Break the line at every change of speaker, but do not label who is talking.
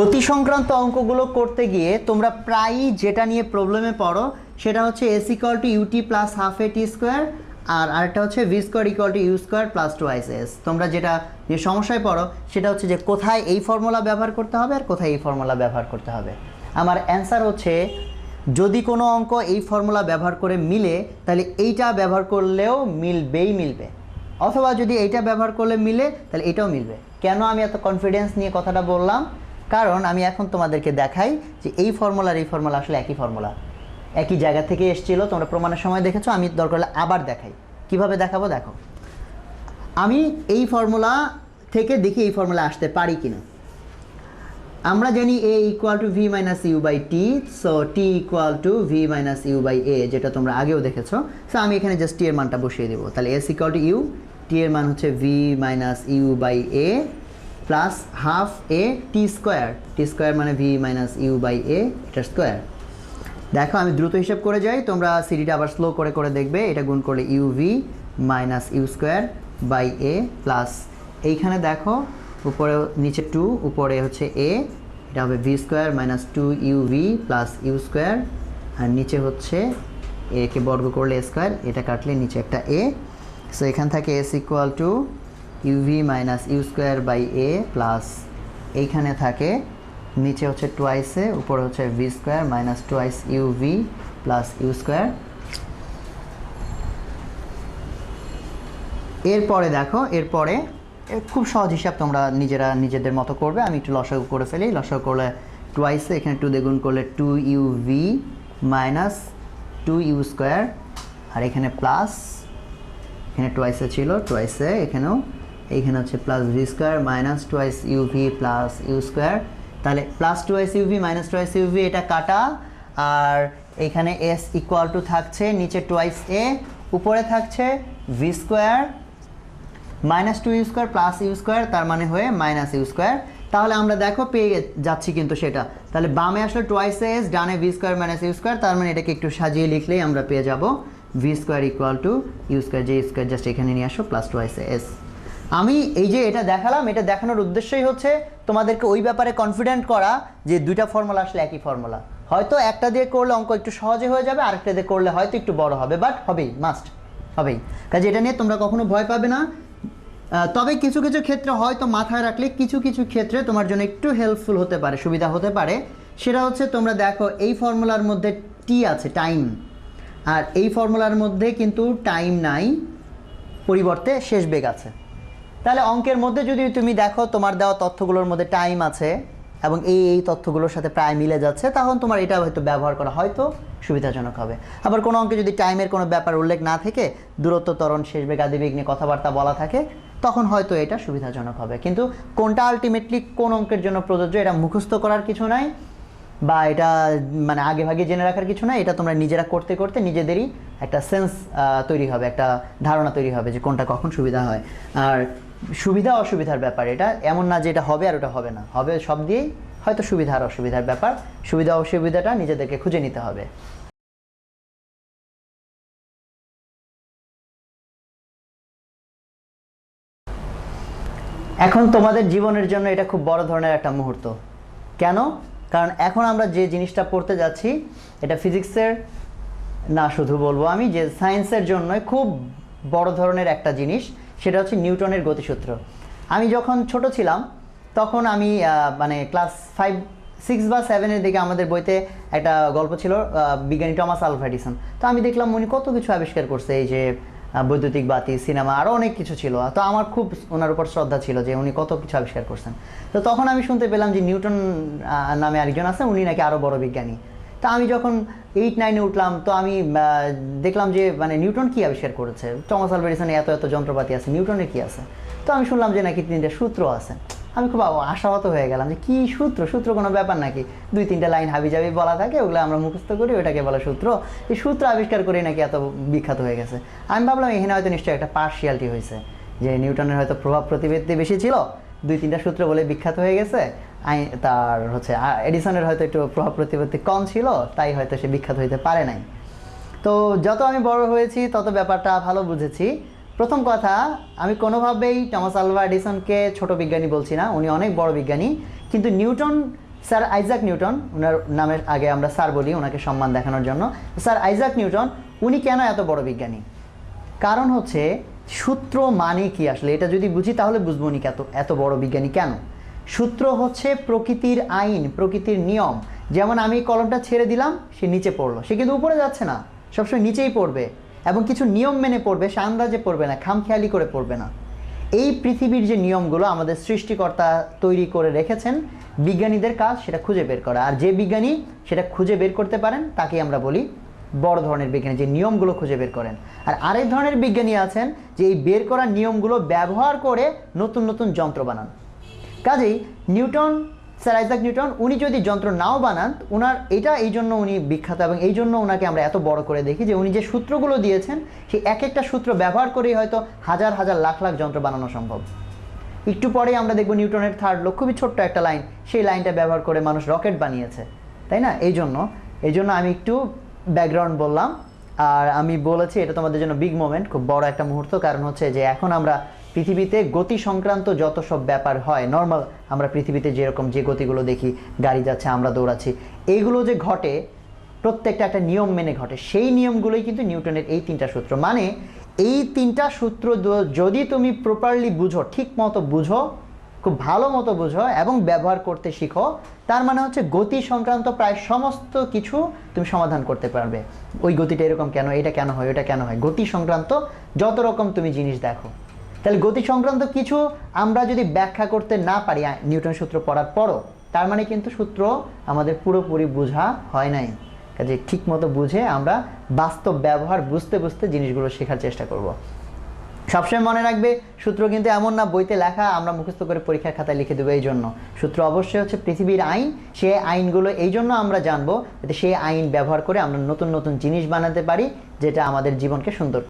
গতি সংক্রান্ত অঙ্কগুলো করতে গিয়ে তোমরা প্রায়ই যেটা নিয়ে প্রবলেমে পড়ো, সেটা হচ্ছে S equal to U T plus half A T square আর আরেকটা হচ্ছে V square equal to U square plus twice S তোমরা যেটা নিয়ে সমস্যায় পড়ো, সেটা হচ্ছে যে কোথায় এই ফর্মুলা ব্যবহার করতে হবে আর কোথায় এই ফর্মুলা ব্যবহার করতে হবে। আমার অ্যান্সার হচ্ছে, যদি কোনো অঙ্ক এই ফর্মুলা ব্যবহার করে মিলে, তাহলে এইটা ব্যবহার করলেও মিলবেই মিলবে। অথবা যদি এইটা ব্যবহার করলে মিলে, তাহলে এটাও মিলবে। কেন আমি এত কনফিডেন্স নিয়ে কথাটা বললাম? কারণ আমি এখন তোমাদেরকে দেখাই যে এই ফর্মুলার, এই ফর্মুলা আসলে একই ফর্মুলা। একই জায়গা থেকে এসেছিল, তোমরা প্রমাণের সময় দেখেছ, আমি দরকার আবার দেখাই। কীভাবে দেখাবো? দেখো। আমি এই ফর্মুলা থেকে দেখি এই ফর্মুলা আসতে পারি কিনা। আমরা জানি A equal to V minus U by T so T equal to V minus U by A যেটা তোমরা আগেও দেখেছ। সো আমি এখানে জাস্ট টি এর মানটা বসিয়ে দেবো। তাহলে S equal to U T এর মান হচ্ছে V minus U by A plus half A T square T square মানে V minus U by A এটার স্কোয়ার দেখো, আমি দ্রুত হিসাব করে যাই, তোমরা সিডিটা আবার স্লো করে করে দেখবে, এটা গুণ করলে U V minus U square by A plus এইখানে দেখো, উপরে, নিচে টু উপরে হচ্ছে এ এটা হবে V square minus two U V plus U square আর নিচে হচ্ছে এ কে বর্গ করলে স্কোয়ার এটা কাটলে নিচে একটা এ সো এখান থেকে S equal to U V minus U square by A plus এইখানে থাকে, নিচে হচ্ছে টুয়াইসে উপরে হচ্ছে V square minus twice U V plus U square এরপরে দেখো, এরপরে, এ খুব সহজ হিসাব তোমরা নিজেরা নিজেদের মতো করবে। আমি একটু লসাগু করে ফেলি। লসাগু করলে টুয়াইসে এখানে টু দ্বিগুণ করলে two U V minus two U square আর এখানে প্লাস এখানে টুয়াইসে ছিল টুয়াইসে এখানেও এইখানে হচ্ছে plus V square minus twice U V plus U square তাহলে plus twice U V minus twice U V এটা কাটা। আর এখানে এস ইকুয়াল টু থাকছে, নিচে টুয়াইস এ উপরে থাকছে V square minus two U square plus U square তার মানে হয়ে মাইনাস ইউ স্কোয়ার তাহলে আমরা দেখো পেয়ে যাচ্ছি কিন্তু সেটা। তাহলে বামে আসলে টোয়াইস এস ডানে V square minus U square তার মানে এটাকে একটু সাজিয়ে লিখলেই আমরা পেয়ে যাব। V square equal to U square যে স্কোয়ার জাস্ট এখানে নিয়ে আসো প্লাস টোয়াইস এস আমি এই যে এটা দেখালাম, এটা দেখানোর উদ্দেশ্যই হচ্ছে তোমাদেরকে ওই ব্যাপারে কনফিডেন্ট করা যে দুইটা ফর্মুলা আসলে একই ফর্মুলা হয়তো একটা দিয়ে করলে অঙ্ক একটু সহজে হয়ে যাবে, আরেকটা দিয়ে করলে হয়তো একটু বড় হবে বাট হবেই মাস্ট হবেই। কাজে এটা নিয়ে তোমরা কখনো ভয় পাবে না। তবে কিছু কিছু ক্ষেত্রে হয়তো মাথায় রাখলে কিছু কিছু ক্ষেত্রে তোমার জন্য একটু হেল্পফুল হতে পারে, সুবিধা হতে পারে। সেটা হচ্ছে তোমরা দেখো, এই ফর্মুলার মধ্যে টি আছে টাইম আর এই ফর্মুলার মধ্যে কিন্তু টাইম নাই, পরিবর্তে শেষ বেগ আছে। তাহলে অঙ্কের মধ্যে যদি তুমি দেখো তোমার দেওয়া তথ্যগুলোর মধ্যে টাইম আছে এবং এই এই তথ্যগুলোর সাথে প্রায় মিলে যাচ্ছে, তখন তোমার এটা হয়তো ব্যবহার করা হয়তো সুবিধাজনক হবে। আবার কোনো অঙ্কে যদি টাইমের কোনো ব্যাপার উল্লেখ না থেকে দূরত্ব, ত্বরণ, শেষ বেগ নিয়ে কথাবার্তা বলা থাকে, তখন হয়তো এটা সুবিধাজনক হবে। কিন্তু কোনটা আলটিমেটলি কোন অঙ্কের জন্য প্রযোজ্য এটা মুখস্থ করার কিছু নাই বা এটা মানে আগে ভাগে জেনে রাখার কিছু না এটা তোমরা নিজেরা করতে করতে নিজেদেরই একটা সেন্স তৈরি হবে, একটা ধারণা তৈরি হবে যে কোনটা কখন সুবিধা হয়। আর সুবিধা অসুবিধার ব্যাপার এটা। এমন না যে এটা হবে আর ওটা হবে না। হবে সব দিয়েই হয়তো সুবিধা আর অসুবিধার ব্যাপার। সুবিধা অসুবিধাটা নিজেদেরকে খুঁজে নিতে হবে। এখন তোমাদের জীবনের জন্য এটা খুব বড় ধরনের একটা মুহূর্ত। কেন? কারণ এখন আমরা যে জিনিসটা পড়তে যাচ্ছি, এটা ফিজিক্সের, না শুধু বলব আমি, যে সায়েন্সের জন্য খুব বড় ধরনের একটা জিনিস। সেটা হচ্ছে নিউটনের গতিসূত্র। আমি যখন ছোট ছিলাম, তখন আমি মানে ক্লাস ফাইভ, সিক্স বা সেভেনের দিকে আমাদের বইতে একটা গল্প ছিল বিজ্ঞানী টমাস আলভা এডিসন। তো আমি দেখলাম উনি কত কিছু আবিষ্কার করছে, এই যে বৈদ্যুতিক বাতি, সিনেমা আরও অনেক কিছু ছিল। তো আমার খুব ওনার উপর শ্রদ্ধা ছিল যে উনি কত কিছু আবিষ্কার করছেন। তো তখন আমি শুনতে পেলাম যে নিউটন নামে আরেকজন আছে, উনি নাকি আরও বড় বিজ্ঞানী। তা আমি যখন এইট নাইনে উঠলাম, তো আমি দেখলাম যে মানে নিউটন কি আবিষ্কার করেছে? টমাস আলভা এডিসনের এত এত যন্ত্রপাতি আছে নিউটনের কি আছে? তো আমি শুনলাম যে, নাকি তিনটে সূত্র আছে। আমি খুব আশাহত হয়ে গেলাম যে, কি সূত্র? সূত্র কোনো ব্যাপার নাকি? দুই, তিনটা লাইন হাবি জাবি বলা থাকে, ওগুলো আমরা মুখস্থ করি ওটাকে বলা সূত্র। এই সূত্র আবিষ্কার করে নাকি এত বিখ্যাত হয়ে গেছে। আমি ভাবলাম, এখানে হয়তো নিশ্চয়ই একটা পার্সিয়ালিটি হয়েছে, যে নিউটনের হয়তো প্রভাব প্রতিবৃত্তি বেশি ছিল। দুই, তিনটা সূত্র বলে বিখ্যাত হয়ে গেছে তার হচ্ছে এডিসনের হয়তো একটু প্রভাব প্রতিপত্তি কম ছিল, তাই হয়তো সে বিখ্যাত হইতে পারে নাই। তো যত আমি বড় হয়েছি, তত ব্যাপারটা ভালো বুঝেছি। প্রথম কথা, আমি কোনোভাবেই টমাস আলভা এডিসনকে ছোট বিজ্ঞানী বলছি না, উনি অনেক বড় বিজ্ঞানী। কিন্তু নিউটন, স্যার আইজাক নিউটন ওনার নামের আগে আমরা স্যার বলি ওনাকে সম্মান দেখানোর জন্য, স্যার আইজাক নিউটন, উনি কেন এত বড় বিজ্ঞানী? কারণ হচ্ছে, সূত্র মানে কি আসলে? এটা যদি বুঝি, তাহলে বুঝব উনি এত এত বড় বিজ্ঞানী কেন? সূত্র হচ্ছে প্রকৃতির আইন, প্রকৃতির নিয়ম। যেমন আমি কলমটা ছেড়ে দিলাম, সে নিচে পড়ল। সে কিন্তু উপরে যাচ্ছে না, সবসময় নিচেই পড়বে। এবং কিছু নিয়ম মেনে পড়বে, সে আন্দাজে পড়বে না, খামখেয়ালি করে পড়বে না। এই পৃথিবীর যে নিয়মগুলো আমাদের সৃষ্টিকর্তা তৈরি করে রেখেছেন, বিজ্ঞানীদের কাজ সেটা খুঁজে বের করা। আর যে বিজ্ঞানী সেটা খুঁজে বের করতে পারেন তাকে আমরা বলি বড় ধরনের বিজ্ঞানী, যে নিয়মগুলো খুঁজে বের করেন। আর আরেক ধরনের বিজ্ঞানী আছেন, যে এই বের করা নিয়মগুলো ব্যবহার করে নতুন নতুন যন্ত্র বানান। কাজেই নিউটন, স্যার আইজাক নিউটন, উনি যদি যন্ত্র নাও বানান ওনার এটা এই জন্য উনি বিখ্যাত এবং এই জন্য ওনাকে আমরা এত বড় করে দেখি যে উনি যে সূত্রগুলো দিয়েছেন সেই এক একটা সূত্র ব্যবহার করেই হয়তো হাজার হাজার লাখ লাখ যন্ত্র বানানো সম্ভব। একটু পরে আমরা দেখব নিউটনের থার্ড লো খুবই ছোট্ট একটা লাইন সেই লাইনটা ব্যবহার করে মানুষ রকেট বানিয়েছে, তাই না? এই জন্য এই জন্য আমি একটু ব্যাকগ্রাউন্ড বললাম, আর আমি বলেছি এটা তোমাদের জন্য বিগ মোমেন্ট খুব বড় একটা মুহূর্ত, কারণ হচ্ছে যে এখন আমরা পৃথিবীতে গতি সংক্রান্ত যত সব ব্যাপার হয় নর্মাল আমরা পৃথিবীতে যেরকম যে গতিগুলো দেখি, গাড়ি যাচ্ছে, আমরা দৌড়াচ্ছি, এইগুলো যে ঘটে, প্রত্যেকটা একটা নিয়ম মেনে ঘটে। সেই নিয়মগুলোই কিন্তু নিউটনের এই তিনটা সূত্র। মানে এই তিনটা সূত্র যদি তুমি প্রপারলি বুঝো, ঠিক মতো বুঝো, খুব ভালো মতো বুঝো এবং ব্যবহার করতে শিখো, তার মানে হচ্ছে গতি সংক্রান্ত প্রায় সমস্ত কিছু তুমি সমাধান করতে পারবে। ওই গতিটা এরকম কেন, এটা কেন হয়, ওটা কেন হয়? গতি সংক্রান্ত যত রকম তুমি জিনিস দেখো। তাহলে গতি সংক্রান্ত কিছু আমরা যদি ব্যাখ্যা করতে না পারি নিউটন সূত্র পড়ার পরও, তার মানে কিন্তু সূত্র আমাদের পুরোপুরি বোঝা হয় নাই। কাজে ঠিক মতো বুঝে আমরা বাস্তব ব্যবহার বুঝতে বুঝতে জিনিসগুলো শেখার চেষ্টা করব। সবসময় মনে রাখবে, সূত্র কিন্তু এমন না, বইতে লেখা, আমরা মুখস্থ করে পরীক্ষার খাতায় লিখে দেবো এই জন্য। সূত্র অবশ্যই হচ্ছে পৃথিবীর আইন সেই আইনগুলো এই জন্য আমরা জানব, যাতে সেই আইন ব্যবহার করে আমরা নতুন নতুন জিনিস বানাতে পারি, যেটা আমাদের জীবনকে সুন্দর